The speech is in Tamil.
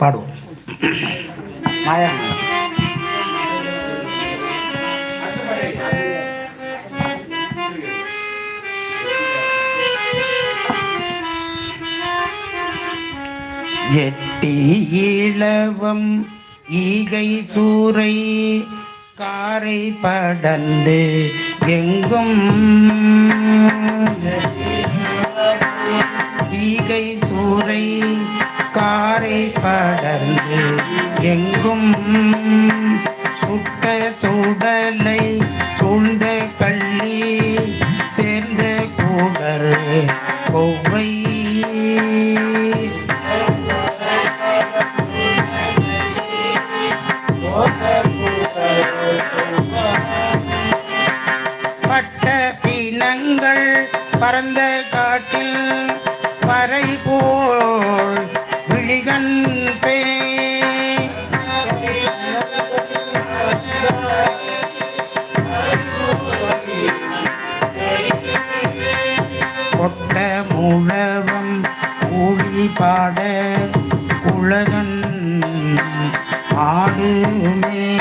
பாடுவோம். மாயா எட்டி இளவம் ஈகை சூறை காரை படந்து எங்கும். ஈகை சூறை காரை படர்ந்து எங்கும் சுட்ட சுடலை சூழ்ந்த கள்ளி சேர்ந்த கூடர் கொவ்வை. பட்ட பிணங்கள் பரந்த காட்டில் பறை போல் விழிகன் பே. கொட்ட முழவம் கூலி பாட குழகன் ஆடுமே.